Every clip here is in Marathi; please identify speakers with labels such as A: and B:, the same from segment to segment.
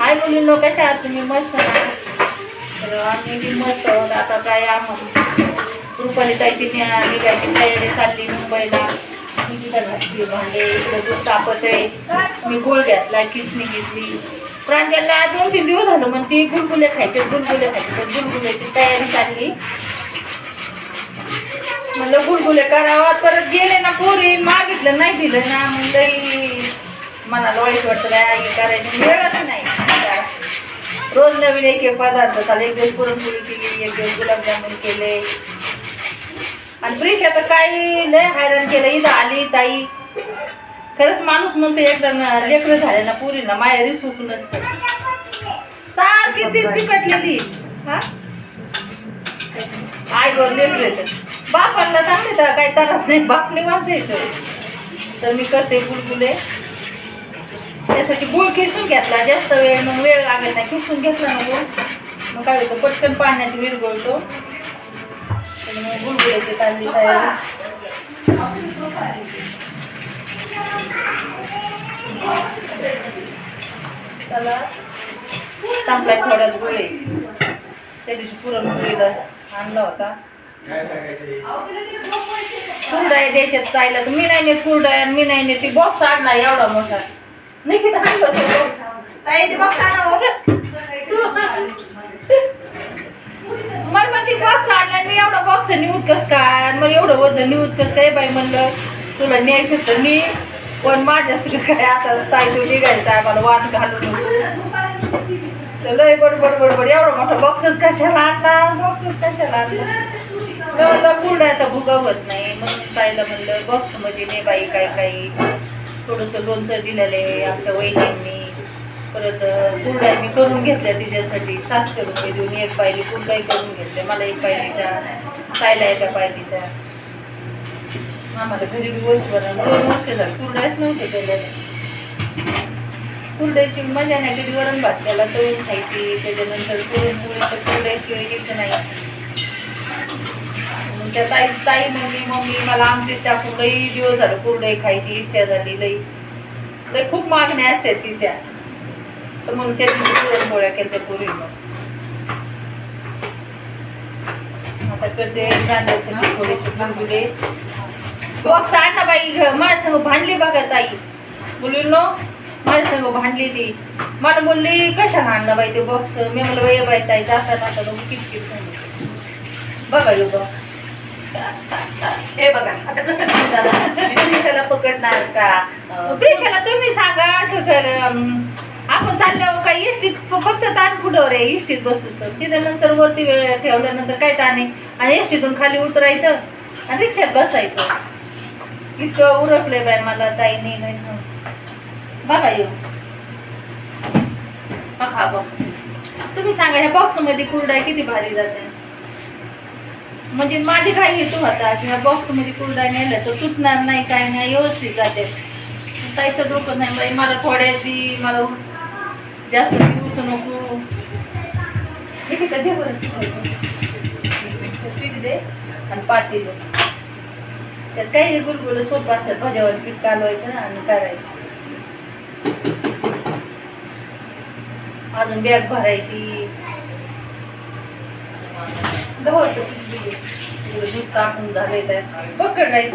A: हाय लोक कशा आहात तुम्ही? मस्त ना? तर आम्ही बी मस्त आहोत. आता काय आम्हाला? रुपाली ताई नि- निघायची तयारी चालली मुंबईला. घातली भांडे इकडे दूध तापत आहे. मी गोळ घेतला किसणी घेतली. प्रांजलला दोन तीन दिवस झालं मग ती गुलगुले खायचे गुलगुले खायचे. तर गुलगुल्याची तयारी चालली. म्हणलं गुलगुले करावा. परत गेले ना पोरी मागितलं नाही दिलं ना. मग लई मनाला वाईट वाटतं काय हे करायचं. वेळच नाही. रोज नवीन एक एक पदार्थ चालले एक दिवस पुरणपोळी केली एक दिवस गुलाबजामुन केले. आणि प्रिशा तर काही लय हैराण केलं इथं आली ताई. खरंच माणूस म्हणते एकदा लेकरं झाले ना पुरी ना माहेरी सुख नसतं सारखी ती चिकटलेली. हा? आय वर लेकरं बापांना सांगते काही त्रास नाही बापने वाचायचं तर मी करते बुलबुले त्यासाठी गुळ किसून घेतला. जास्त वेळ मग वेळ लागत नाही. किसून घेतला ना गुळ. मग काय होतं पटकन पाण्यात विरघळतो. आणि मग गुळगुळ्याची तांदी तयारी चला. संपलाय गुळ आहे. त्या दिवशी पुरणपोळीला आणला होता. कुरडाय द्यायच्यात चायला तर मी नाही नेत कुरडाय आणि मी नाही नेत. ती बॉक्स आणला एवढा मोठा. नाही किती हात भरते box. ताई ते बॉक्स आणा हो. मला म्हणते बॉक्स आणला मी एवढा बॉक्स न्यूज कस काय मला मग एवढं वजन न्यूज कस काय बाई म्हणलं तुला न्यायचं तर मी पण माझ्यासाठी काय आता ताई तू निघायचं आहे मला वाट घालून तर लय बडबड बडबड एवढा मोठा बॉक्सच कशाला आणला बॉक्सच कशाला आणला मला कुरड्याचा भुगा होत नाही मग ताईला म्हणलं बॉक्समध्ये बाई काय काही थोडंसं लोणचं दिलेलं आहे आमच्या वहिनींनी. परत कुरड्या मी करून घेतल्या तिच्यासाठी. सातशे रुपये देऊन एक पायली कुरडाई करून घेतल्या. मला एक पायलीच्या खायला एका पायलीच्या. आम्हाला घरी बी वर्ष दोन वर्ष झालं. कुरडायच नव्हते केलेल्या कुरड्याची मजा नाही. कधी वरण भात त्याला तळून खायची. त्याच्यानंतर पुरणपोळी तर कुरड्याशिवाय येत नाही. मग त्या ताई ताई मम्मी मम्मी मला आमची टाकून लई दिवस झालं कुरडई खायची इच्छा झाली लई. लई खूप मागण्या असतात तिच्या. तर मग त्या दिवशी पुरणपोळ्या केल्या पुरी मग आता करते कांद्याचे थोडेसे गुलगुले बॉक्स हो, आणा बाई घ- माझ्या संग भांडली बघा ताई. बोललो माझ्या संग भांडली ती मला बोलली कशा आणला बाई ते बॉक्स मी म्हणलं बाई बाई ताई जाता जाता किटकिट बघा यो बघ हे बघा आता कसं करणार पकडणार का? प्रिशाला तुम्ही सांगा आपण चालल्यावर काय इष्टीत फक्त ताण पुढं रे? इष्टीत बसू तर. तिथे नंतर वरती वेळ ठेवल्यानंतर काय ताण आहे? आणि इष्टीतून खाली उतरायचं आणि रिक्षात बसायचं. इतकं उरकलंय बाय मला ताई नाही बघा येऊ बघा बघ. तुम्ही सांगा ह्या बॉक्समध्ये किती भारी जाते म्हणजे माझी काय हेतू होता की बॉक्समध्ये बॉक्समध्ये नेलं तर तुटणार नाही काय नाही व्यवस्थित जाते. काहीचं डोकं नाही बाई मला थोड्याची मला जास्त पिऊच नको. किती दे पीठ दे आणि पाटी दे. तर काही गुलगुल सोपं असतात भाज्यावर पीठ कालवायचं आणि करायचं. अजून बॅग भरायची गव्हाचं पीठ बी दे. थोडं दूध कापून झालंय त्यात पकडलाय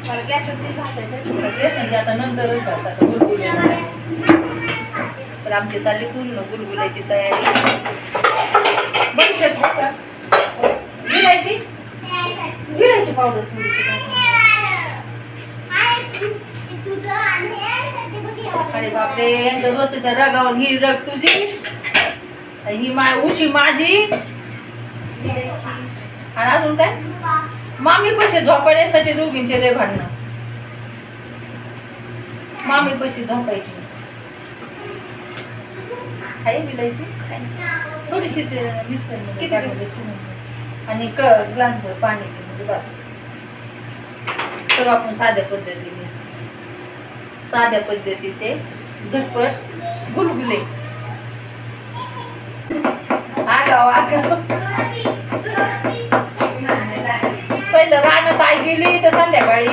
A: मला गॅसवरती घासायचं गॅस म्हणजे आता नंतरच गुलगुले तर आमची चालली पूर्ण गुलगुल्याची तयारी बघू शकतो का विरायची विरायची पावडर थोडीशी अरे बापरे यांच्या रोजच्या रगावर ही रग तुझी. ही माय उशी माझी. आणि अजून काय? मामी पैसे झोपायसाठी दोघींचे लय भांडणं. मामी पैसे झोपायची. आहे थोडीशी ते. आणि क ग्लासभर पाणी म्हणजे बस. तर आपण साध्या पद्धतीने साध्या पद्धतीचे झटपट गुलगुले. पहिलं रानात आई गेली तर संध्याकाळी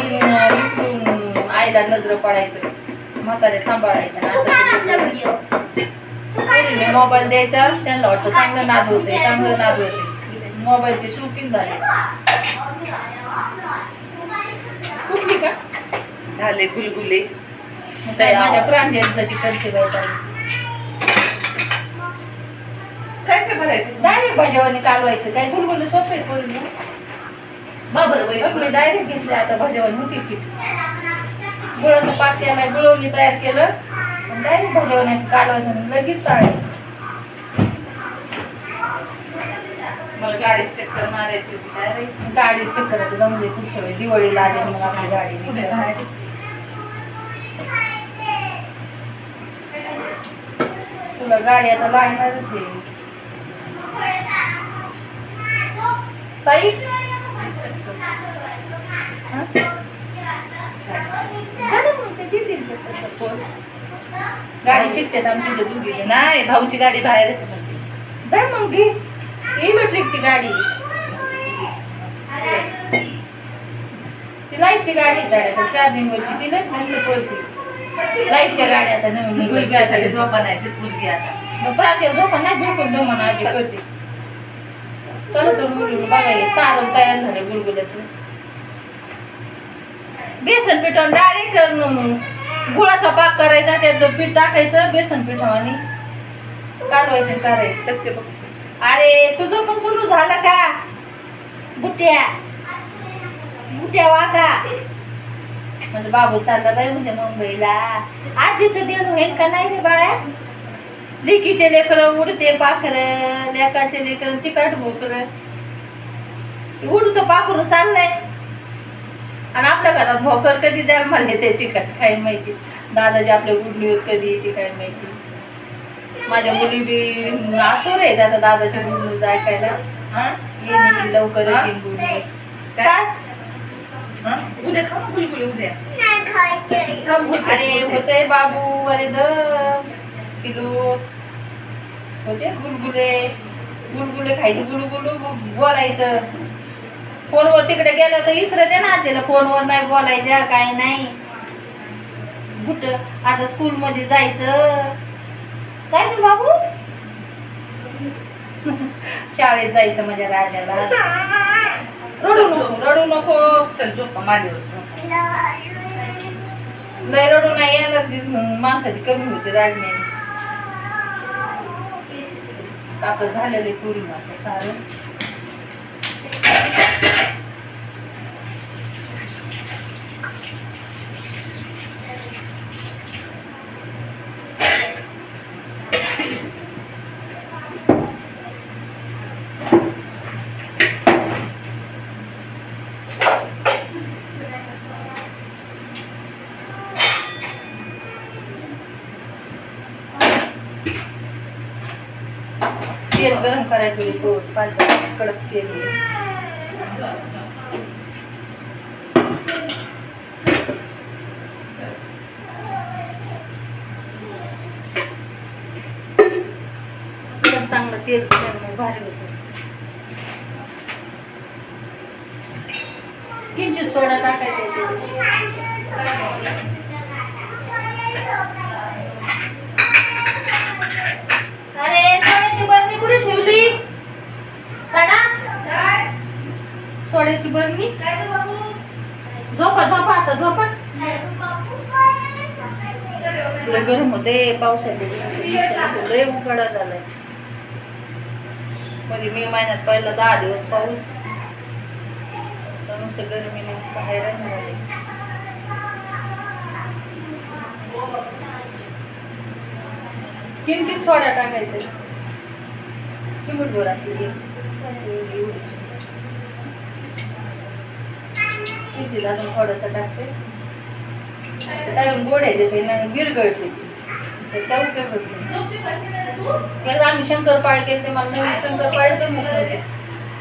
A: आईला नजर पडायचं. म्हातारे सांभाळायचं. मोबाईल द्यायचा. त्यांना वाटतं चांगलं नाद होते चांगलं नाद होते मोबाईलचे शौकीन झाले. कुठली का
B: झाले गुलगुले.
A: माझ्या प्रांजलीसाठी करते बाई ताई.
B: काय काय भरायचं
A: डायरेक्ट भाजीवानी कालवायचं काय गुलगुल सोपं आहे पोरीला
B: बाबर बाई
A: आपली डायरेक्ट घेतली आता भाजीवानी होती पीठ गुळाचं पाक केला गुळवणी तयार केलं. डायरेक्ट असं कालवायचं आणि लगेच तळायचं
B: मला गाडीत चक्कर मारायची होती काय रे?
A: गाडी चक्कर जमले खूप सगळे दिवाळीला आले मग आपली गाडी
B: कुठे. राहायचं?
A: तुला गाडी आता लागणारच आहे. ताई गाडी शिकतेच आमची इथे
B: नाही भाऊची गाडी बाहेर येते म्हणते.
A: जा मग घे. इलेक्ट्रिकची गाडी. ती लाईटची गाडी जायचं चार्जिंग वरची ती नाही म्हणलं लाईटच्या गाड्या आता नवीन
B: मुलगी आता झोपा नाही ती मुलगी आता.
A: नाही झोपून दो म्हणा आजी करते चला तर गुलगुल बघायला. सारं तयार झालं बेसन पिठावर डायरेक्ट गुळाचा पाक करायचा त्याचं पीठ टाकायचं बेसन पिठावानी. कालवायचं करायचं
B: टक्के बघ.
A: अरे तुझं पण सुरू झालं का? बुट्या. बुट्या वागा. म्हणजे बाबू चालला बाई म्हणजे मुंबईला. आजीचं देणं होईल का नाही रे बाळा लिकीचे लेकर उडते पाखर लेकाचे लेकर चिकाट भोकर उडतं पाखरू चाललंय. आणि आपल्या घरात भोकर कधी जन्माला येते चिकट काय माहिती? दादाजी आपल्या गुडली होत कधी येते काय माहिती? माझ्या मुली बी आतुर आहेत आता दादाच्या गुडली ऐकायला.
B: हा?
A: लवकर
B: काय? हा? उद्या खा ना गुलगुले उद्या.
A: अरे
B: होते.
A: बाबू अरे ग किलो होते गुलगुले गुलगुले खायचे गुलगुलू बोलायचं. फोनवर तिकडे गेलं तर इसरते ना आजीला फोनवर नाही बोलायचं काय नाही. कुठं? आता स्कूलमध्ये जायचं. जायचं बाबू? शाळेत जायचं माझ्या राजाला. रडू नको. रडू नको.
B: चल झोपा माझ्यावर.
A: लय रडू नाही एनर्जी माणसाची कमी होते राडण्याने आपलं झालेली पूर्ण मात्र सारं तेल गरम करायचं तो पाच कडक तेल एकदम चांगलं तेल टाकल्यामुळे भारी होतं किंचित सोडा टाकायचा याच्यात. अरे सोड्याची बरणी कुठे ठेवली काढा सोड्याची बरणी? झोपा झोपा आता झोपा. तुला गरम होते पावसाचे लय उकाडा झालाय. मध्ये मे महिन्यात पहिला दहा दिवस पाऊस. नुसतं गरमीने बाहेर हैराण झाले किंचित सोडा टाकायचं. चिमूट भर आपली. किती अजून थोडंसं टाकते. काय गोड आहे ते ना विरगळते तर त्या उपयोग आम्ही शंकरपाळे केले ते मला नवीन शंकरपाळे जमत होते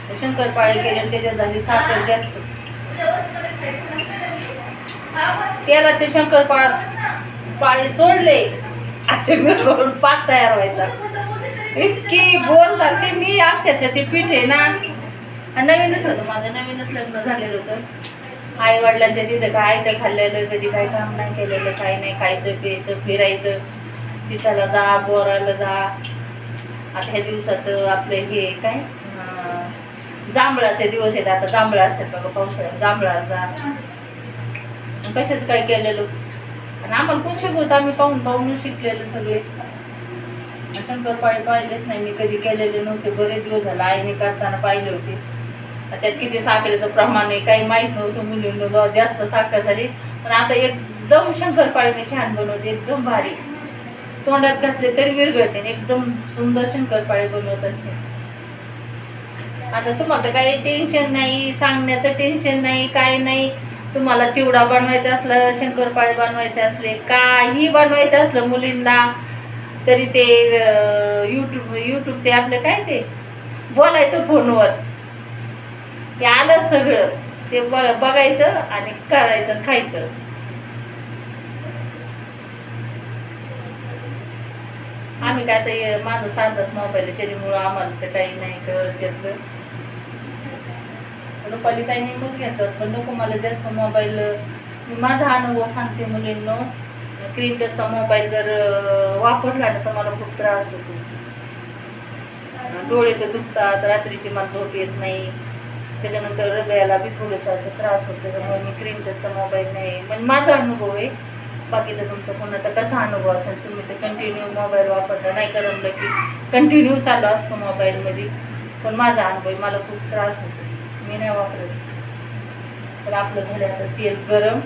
A: ते शंकरपाळे केले त्याच्यात झाली साखर जास्त. त्याला ते शंकरपाळ पाळे सोडले. असे मिळून पाक तयार व्हायचा. इतकी बोर ते मी अक्षरशः ते पीठ आहे ना. नवीनच होतं माझं नवीनच लग्न झालेलं होतं. आई वडिलांच्या तिथं काय तर खाल्लेलं कधी काय काम नाही केलेलं काही नाही खायचं प्यायचं फिरायचं. तिथाला जा बोराला जा. आता ह्या दिवसात आपले हे काय? जांभळाचे दिवस आहेत आता जांभळा असतात बघा पावसाळ्यात जांभळा जा. कशाच काय केलेलं? आणि आम्हाला कोण शिकवत? आम्ही पाहून पाहून शिकलेलं सगळे. शंकरपाळी पाहिलेच नाही मी कधी केलेले नव्हते. बरेच दिवस झाले आईने करताना पाहिले होते. त्यात किती साखरेचं प्रमाण आहे काही माहीत नव्हतं मुलींना जास्त साखर झाली. पण आता एकदम शंकरपाळीने छान बनवते एकदम भारी. तोंडात घातले तरी विरघळते एकदम सुंदर शंकरपाळी बनवत असते. आता तुम्हाला तर काही टेन्शन नाही सांगण्याचं टेन्शन नाही काय नाही. तुम्हाला चिवडा बनवायचा असलं शंकरपाळी बनवायचे असले काही बनवायचं असलं मुलींना तरी ते यूट्यूब यूट्यूब ते आपलं काय ते बोलायचं फोनवर ते आलं सगळं. ते ब बघायचं आणि करायचं खायचं. आम्ही काय आता माझं साधाच मोबाईल त्याच्यामुळं आम्हाला तर काही नाही कळत त्यातलं. रुपाली काही नेमून घेतात पण नको मला जास्त मोबाईल. माझा अनुभव सांगते मुलींनो. स्क्रीन मोबाईल जर वापरला ना तर मला खूप त्रास होतो. डोळे तर दुखतात रात्रीची मला झोप येत नाही. त्याच्यानंतर हृदयाला बी थोडंसं असं त्रास होतो. त्याच्यामुळे मी क्रीम त्याचा मोबाईल नाही. म्हणजे माझा अनुभव आहे. बाकीचा तुमचा कोणाचा कसा अनुभव असेल. तुम्ही ते कंटिन्यू मोबाईल वापरता. नाही करमलं की कंटिन्यू चालू असतो मोबाईलमध्ये पण माझा अनुभव आहे. मला खूप त्रास होतो. मी नाही वापरत. तर आपलं झालं तेल गरम.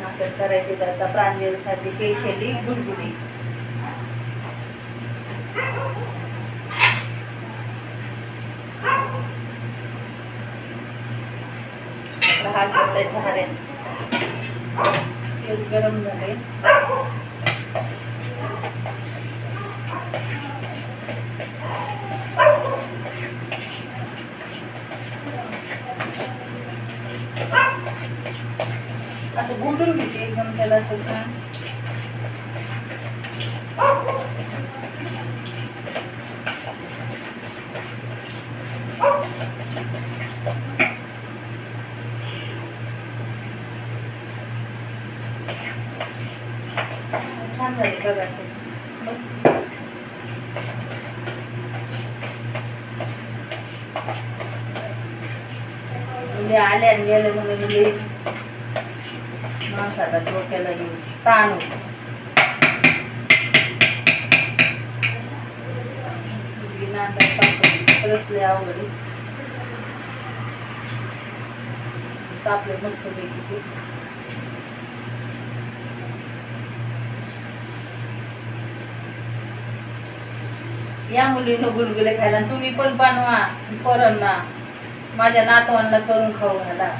A: आपण करायचे तर आता प्रांजलसाठी स्पेशली गुडगुडी. आपला हात घेतलाय झाऱ्यात तेल गरम झाले असं गुंडून घेते एकदम त्याला असं छान छान झाले बघा ते. मस्त. म्हणजे आल्या आणि गेल्या म्हणून म्हणजे माणसाला डोक्याला येऊन ताण होतो. मुलगी नांदायला तापले मस्त पैकी या मुलीनं गुलगुले खायला तुम्ही पण बनवा पोरांना. माझ्या नातवांना करून खाऊ घाला.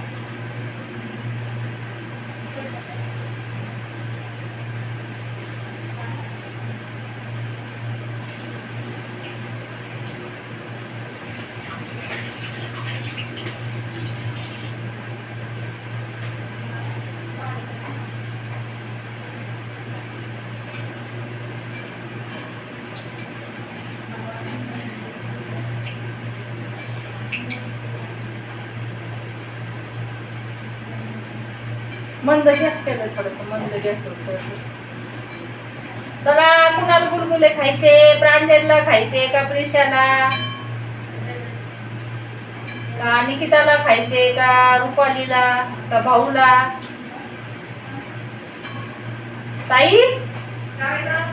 A: मंद गॅस केलं थोडस मंद गॅस चला कुणाला गुलगुले खायचे प्रांजलला खायचे का प्रिशाला का निकिताला खायचे का रुपालीला का भाऊला? ताई?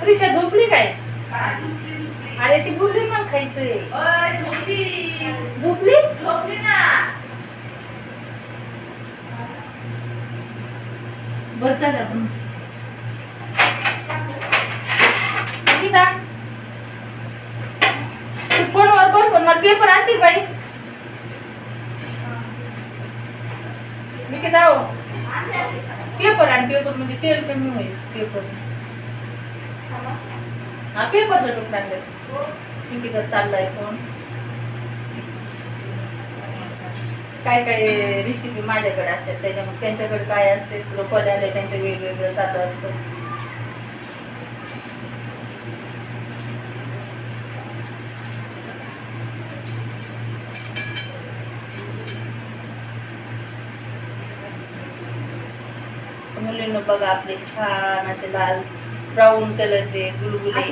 A: प्रिशा झोपली काय? अरे ती बोलली मला खायचंय. झोपली. बरं चला आपण. निकिता तू फोनवर बोल पण मला पेपर आणते बाई. निकिता हो पेपर आण पेपर म्हणजे तेल कमी होईल पेपर हा पेपरचा तुकडा आणलाय निकिता चाललाय फोन काय काय रेसिपी माझ्याकडे असतात त्याच्यामुळे त्यांच्याकडे काय असते आले त्यांचं वेगवेगळं जात असतं. मुलींना बघा आपले छान असे लाल ब्राऊन कलरचे गुलगुले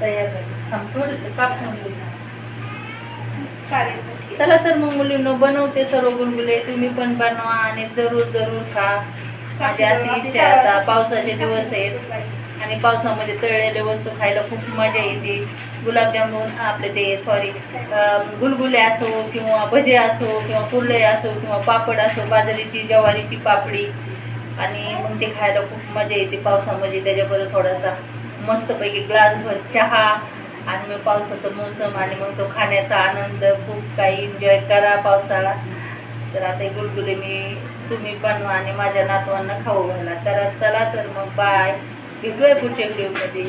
A: तयार झाले. थोडेसे कापून घेऊ. चला तर मग मुलींनो बनवते सर्व गुलगुले तुम्ही पण बनवा आणि जरूर जरूर खा. माझी अशी इच्छा आहे आता पावसाचे दिवस आहेत. आणि पावसामध्ये तळलेले वस्तू खायला खूप मजा येते. गुलाबजामुन आपले ते सॉरी गुलगुले असो किंवा भजे असो किंवा कुर्ले असो किंवा पापड असो बाजरीची ज्वारीची पापडी. आणि मग ते खायला खूप मजा येते पावसामध्ये. त्याच्याबरोबर थोडासा मस्तपैकी ग्लासभर चहा. आणि मग पावसाचा मोसम आणि मग तो खाण्याचा आनंद खूप काही एन्जॉय करा पावसाळा तर आता हे गुलगुले मी तुम्ही बनवा आणि माझ्या नातवांना खाऊ घाला. तर चला तर मग बाय भेटूया पुढच्या व्हिडिओमध्ये